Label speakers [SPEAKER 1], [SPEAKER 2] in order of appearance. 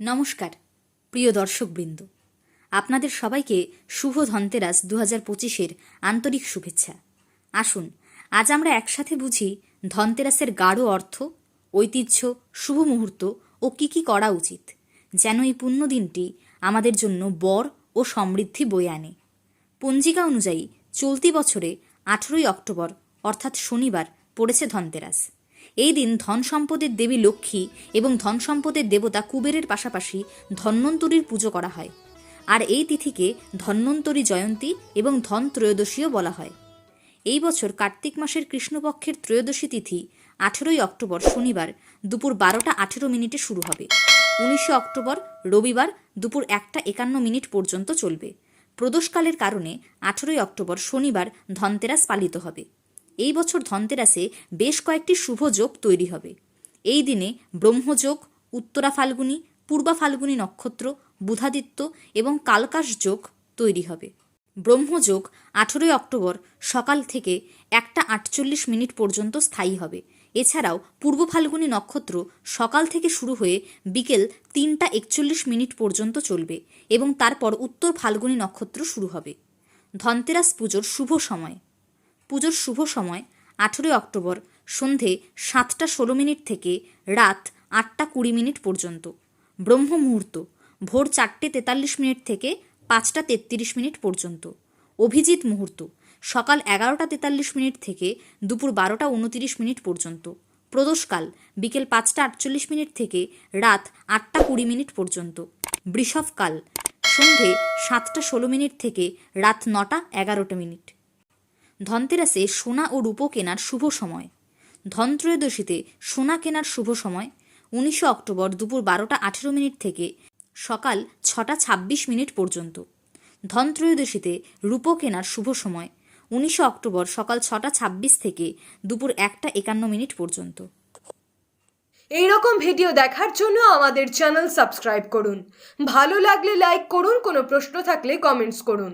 [SPEAKER 1] নমস্কার, প্রিয় দর্শকবৃন্দ। আপনাদের সবাইকে শুভ ধনতেরাস দু হাজার পঁচিশের আন্তরিক শুভেচ্ছা। আসুন, আজ আমরা একসাথে বুঝি ধনতেরাসের গাঢ় অর্থ, ঐতিহ্য, শুভ মুহূর্ত ও কি কি করা উচিত, যেন এই পুণ্য দিনটি আমাদের জন্য বর ও সমৃদ্ধি বয়ে আনে। পঞ্জিকা অনুযায়ী চলতি বছরে আঠেরোই অক্টোবর, অর্থাৎ শনিবার, পড়েছে ধনতেরাস। এই দিন ধন সম্পদের দেবী লক্ষ্মী এবং ধন সম্পদের দেবতা কুবেরের পাশাপাশি ধন্বন্তরীর পুজো করা হয়। আর এই তিথিকে ধন্বন্তরী জয়ন্তী এবং ধন ত্রয়োদশীও বলা হয়। এই বছর কার্তিক মাসের কৃষ্ণপক্ষের ত্রয়োদশী তিথি আঠেরোই অক্টোবর শনিবার দুপুর বারোটা আঠেরো মিনিটে শুরু হবে। উনিশে অক্টোবর রবিবার দুপুর একটা একান্ন মিনিট পর্যন্ত চলবে। প্রদোষকালের কারণে আঠেরোই অক্টোবর শনিবার ধনতেরাস পালিত হবে। এই বছর ধনতেরাসে বেশ কয়েকটি শুভ যোগ তৈরি হবে। এই দিনে ব্রহ্মযোগ উত্তরা ফাল্গুনী, পূর্বা ফাল্গুনী নক্ষত্র, বুধাদিত্য এবং কালকাশ যোগ তৈরি হবে। ব্রহ্মযোগ আঠেরোই অক্টোবর সকাল থেকে একটা আটচল্লিশ মিনিট পর্যন্ত স্থায়ী হবে। এছাড়াও পূর্ব ফাল্গুনী নক্ষত্র সকাল থেকে শুরু হয়ে বিকেল তিনটা একচল্লিশ মিনিট পর্যন্ত চলবে এবং তারপর উত্তর ফাল্গুনী নক্ষত্র শুরু হবে। ধনতেরাস পুজোর শুভ সময়। পুজোর শুভ সময়, আঠেরোই অক্টোবর, সন্ধে সাতটা ষোলো মিনিট থেকে রাত আটটা কুড়ি মিনিট পর্যন্ত। ব্রহ্ম মুহূর্ত, ভোর চারটে তেতাল্লিশ মিনিট থেকে পাঁচটা তেত্রিশ মিনিট পর্যন্ত। অভিজিৎ মুহূর্ত, সকাল এগারোটা তেতাল্লিশ মিনিট থেকে দুপুর বারোটা উনতিরিশ মিনিট পর্যন্ত। প্রদোষকাল, বিকেল পাঁচটা আটচল্লিশ মিনিট থেকে রাত আটটা কুড়ি মিনিট পর্যন্ত। বৃষভকাল, সন্ধে সাতটা ষোলো মিনিট থেকে রাত নটা এগারোটা মিনিট। ধনতেরাসে সোনা ও রূপো কেনার শুভ সময়। ধনত্রয়োদশীতে সোনা কেনার শুভ সময়, উনিশে অক্টোবর দুপুর বারোটা আঠেরো মিনিট থেকে সকাল ছটা ছাব্বিশ মিনিট পর্যন্ত। ধনত্রয়োদশীতে রূপো কেনার শুভ সময়, উনিশে অক্টোবর সকাল ছটা ছাব্বিশ থেকে দুপুর একটা একান্ন মিনিট পর্যন্ত।
[SPEAKER 2] এই রকম ভিডিও দেখার জন্য আমাদের চ্যানেল সাবস্ক্রাইব করুন। ভালো লাগলে লাইক করুন, কোনো প্রশ্ন থাকলে কমেন্টস করুন।